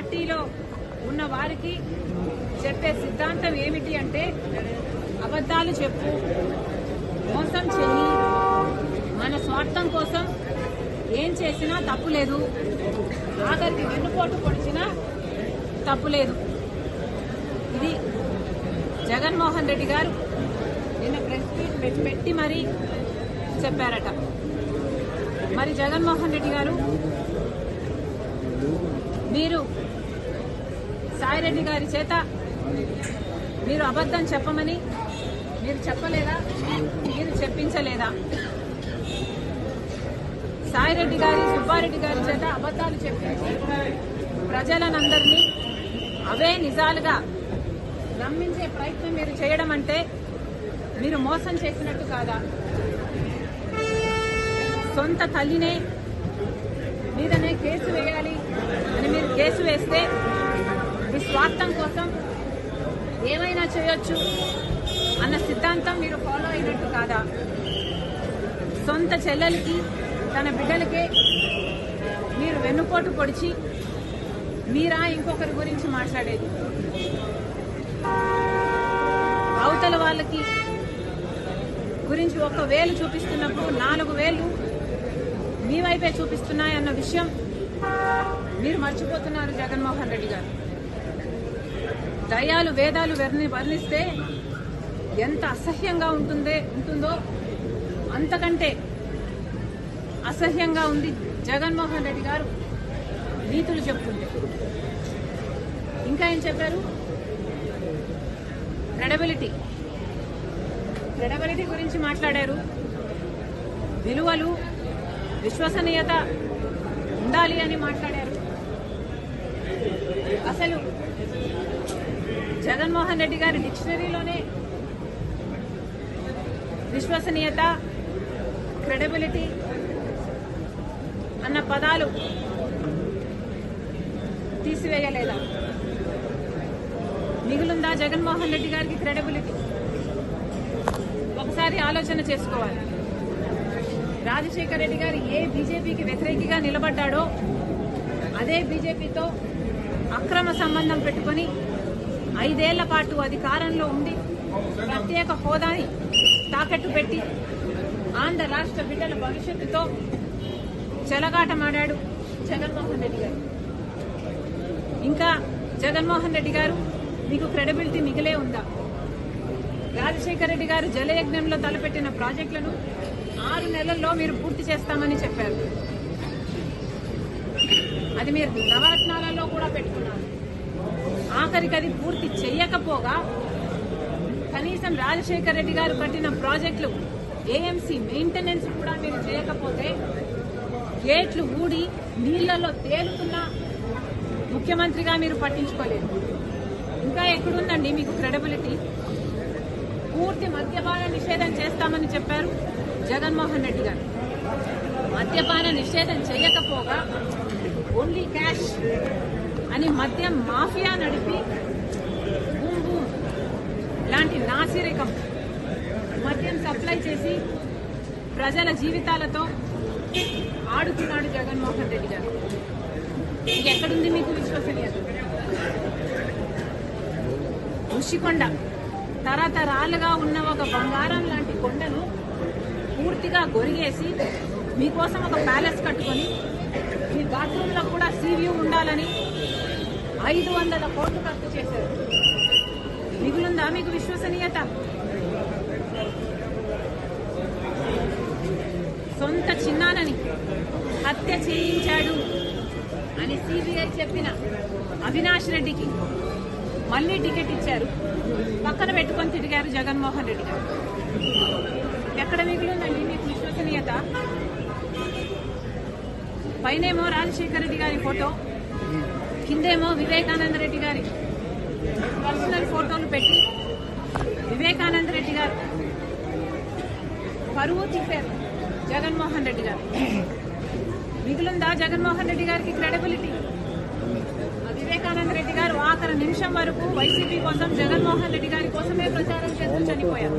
పార్టీలో ఉన్న వారికి చెప్పే సిద్ధాంతం ఏమిటి అంటే అబద్ధాలు చెప్పు మోసం చెయ్యి. మన స్వార్థం కోసం ఏం చేసినా తప్పు లేదు. ఆఖరికి వెన్నుపోటు పొడిచినా తప్పు లేదు. ఇది జగన్మోహన్ రెడ్డి గారు నిన్న ప్రెస్ మీట్ పెట్టి- పెట్టి మరీ చెప్పారట. మరి జగన్మోహన్ రెడ్డి గారు మీరు సాయిరెడ్డి గారి చేత మీరు అబద్ధం చెప్పమని మీరు చెప్పలేదా? మీరు చెప్పించలేదా? సాయిరెడ్డి గారి సుబ్బారెడ్డి గారి చేత అబద్ధాలు చెప్పించి ప్రజలనందరినీ అవే నిజాలుగా నమ్మించే ప్రయత్నం మీరు చేయడం అంటే మీరు మోసం చేసినట్టు కాదా? సొంత తల్లినే మీదనే కేసు వేయాలి అని మీరు కేసు వేస్తే స్వార్థం కోసం ఏమైనా చేయొచ్చు అన్న సిద్ధాంతం మీరు ఫాలో అయినట్టు కాదా? సొంత చెల్లెలకి తన బిడ్డలకే మీరు వెన్నుపోటు పొడిచి మీరా ఇంకొకరి గురించి మాట్లాడేది? అవతల వాళ్ళకి గురించి ఒక వేలు చూపిస్తున్నప్పుడు నాలుగు వేలు మీ వైపే చూపిస్తున్నాయన్న విషయం మీరు మర్చిపోతున్నారు జగన్మోహన్ రెడ్డి గారు. దయాలు వేదాలు వర్ణి వర్ణిస్తే ఎంత అసహ్యంగా ఉంటుందే ఉంటుందో అంతకంటే అసహ్యంగా ఉంది జగన్మోహన్ రెడ్డి గారు నీతులు చెప్తుంటే. ఇంకా ఏం చెప్పారు? క్రెడబిలిటీ. క్రెడబిలిటీ గురించి మాట్లాడారు. విలువలు విశ్వసనీయత ఉండాలి అని మాట్లాడారు. అసలు జగన్మోహన్ రెడ్డి గారి డిక్షనరీలోనే విశ్వసనీయత క్రెడిబిలిటీ అన్న పదాలు తీసివేయలేదా? మిగులుందా జగన్మోహన్ రెడ్డి గారికి క్రెడిబిలిటీ? ఒకసారి ఆలోచన చేసుకోవాలి. రాజశేఖర రెడ్డి గారు ఏ బీజేపీకి వ్యతిరేకిగా నిలబడ్డాడో అదే బీజేపీతో అక్రమ సంబంధం పెట్టుకొని ఐదేళ్ళ పాటు అధికారంలో ఉండి ప్రత్యేక హోదాని తాకట్టు పెట్టి ఆంధ్ర రాష్ట్ర బిడ్డల భవిష్యత్తుతో చెలగాటమాడాడు జగన్మోహన్ రెడ్డి గారు. ఇంకా జగన్మోహన్ రెడ్డి గారు మీకు క్రెడిబిలిటీ మిగిలే ఉందా? రాజశేఖర రెడ్డి గారు జలయజ్ఞంలో తలపెట్టిన ప్రాజెక్టులను ఆరు నెలల్లో మీరు పూర్తి చేస్తామని చెప్పారు. అది మీరు నవరత్నాలలో కూడా పెట్టుకున్నారు. ఆఖరికి అది పూర్తి చెయ్యకపోగా కనీసం రాజశేఖర్ రెడ్డి గారు కట్టిన ప్రాజెక్టులు ఏఎంసీ మెయింటెనెన్స్ కూడా మీరు చేయకపోతే గేట్లు ఊడి నీళ్ళలో తేలుతున్న ముఖ్యమంత్రిగా మీరు పట్టించుకోలేదు. ఇంకా ఎక్కడుందండి మీకు క్రెడబిలిటీ పూర్తి మద్యపాన నిషేధం చేస్తామని చెప్పారు జగన్మోహన్ రెడ్డి గారు. మద్యపాన నిషేధం చేయకపోగా ఓన్లీ క్యాష్ అని మద్యం మాఫియా నడిపి బూమ్ బూమ్ లాంటి నాసిరకం మద్యం సప్లై చేసి ప్రజల జీవితాలతో ఆడుతున్నాడు జగన్మోహన్ రెడ్డి గారు. ఎక్కడుంది మీకు విశ్వసనీయత? ఋషికొండ. తరతరాలుగా ఉన్న ఒక బంగారం లాంటి కొండను పూర్తిగా గొరిగేసి మీకోసం ఒక ప్యాలెస్ కట్టుకొని మీ బాత్రూంలో కూడా సీ ఉండాలని ఐదు వందల కోట్లు ఖర్చు చేశారు. మిగులుందా మీకు విశ్వసనీయత? సొంత చిన్నానని హత్య చేయించాడు అని సిబిఐ చెప్పిన అవినాష్ రెడ్డికి మళ్ళీ టికెట్ ఇచ్చారు. పక్కన పెట్టుకొని తిరిగారు జగన్మోహన్ రెడ్డి గారు. ఎక్కడ మిగిలిందండి మీకు విశ్వసనీయత? పైనేమో రాజశేఖర రెడ్డి గారి ఫోటో కిందేమో వివేకానంద రెడ్డి గారి పర్సనల్ ఫోటోలు పెట్టి వివేకానంద రెడ్డి గారు పరువు తిప్పారు జగన్మోహన్ రెడ్డి గారు. మిగులుందా జగన్మోహన్ రెడ్డి గారికి క్రెడిబిలిటీ వివేకానంద రెడ్డి గారు ఆఖరి నిమిషం వరకు వైసీపీ కోసం జగన్మోహన్ రెడ్డి గారి కోసమే ప్రచారం చేస్తూ చనిపోయారు.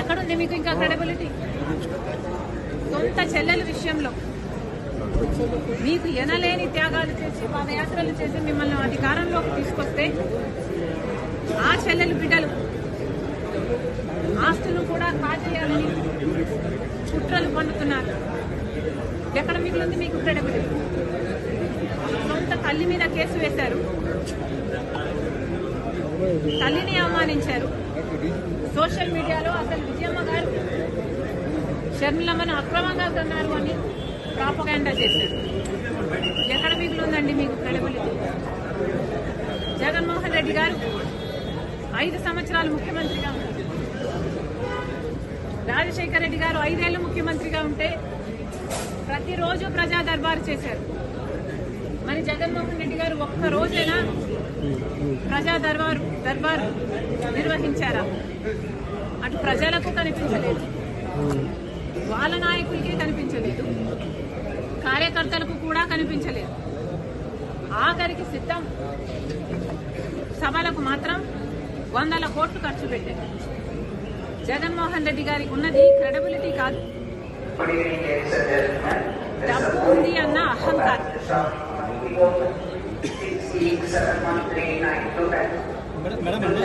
ఎక్కడుంది మీకు ఇంకా క్రెడిబిలిటీ సొంత చెల్లెల విషయంలో. మీకు ఎనలేని త్యాగాలు చేసి పాదయాత్రలు చేసి మిమ్మల్ని అధికారంలోకి తీసుకొస్తే ఆ చెల్లెలు బిడ్డలు ఆస్తులు కూడా కాజేయాలని కుట్రలు పండుతున్నారు. ఎక్కడ మిగిలింది మీకు క్రెడిబిలిటీ? సొంత తల్లి మీద కేసు వేశారు. తల్లిని అవమానించారు. సోషల్ మీడియాలో అసలు విజయమ్మ గారు షర్మిలమ్మను అక్రమంగా కొన్నారు అని ప్రాపగాండా చేశారు. ఎక్కడ మిగులుందండి మీకు క్రెడిబిలిటీ? జగన్మోహన్ రెడ్డి గారు ఐదు సంవత్సరాలు ముఖ్యమంత్రిగా ఉన్నారు. రాజశేఖర రెడ్డి గారు ఐదేళ్ళు ముఖ్యమంత్రిగా ఉంటే ప్రతిరోజు ప్రజా దర్బారు చేశారు. మరి జగన్మోహన్ రెడ్డి గారు ఒక్క రోజైనా ప్రజా దర్బారు దర్బారు నిర్వహించారా? అటు ప్రజలకు కనిపించలేదు. వాళ్ళ నాయకులకే కనిపించలేదు. కార్యకర్తలకు కూడా కనిపించలేదు. ఆఖరికి సిద్ధం. సభలకు మాత్రం వందల కోట్లు ఖర్చు పెట్టారు. జగన్మోహన్ రెడ్డి గారికి ఉన్నది క్రెడబిలిటీ కాదు. డబ్బు ఉంది అన్న అహంకారం. Madam madam.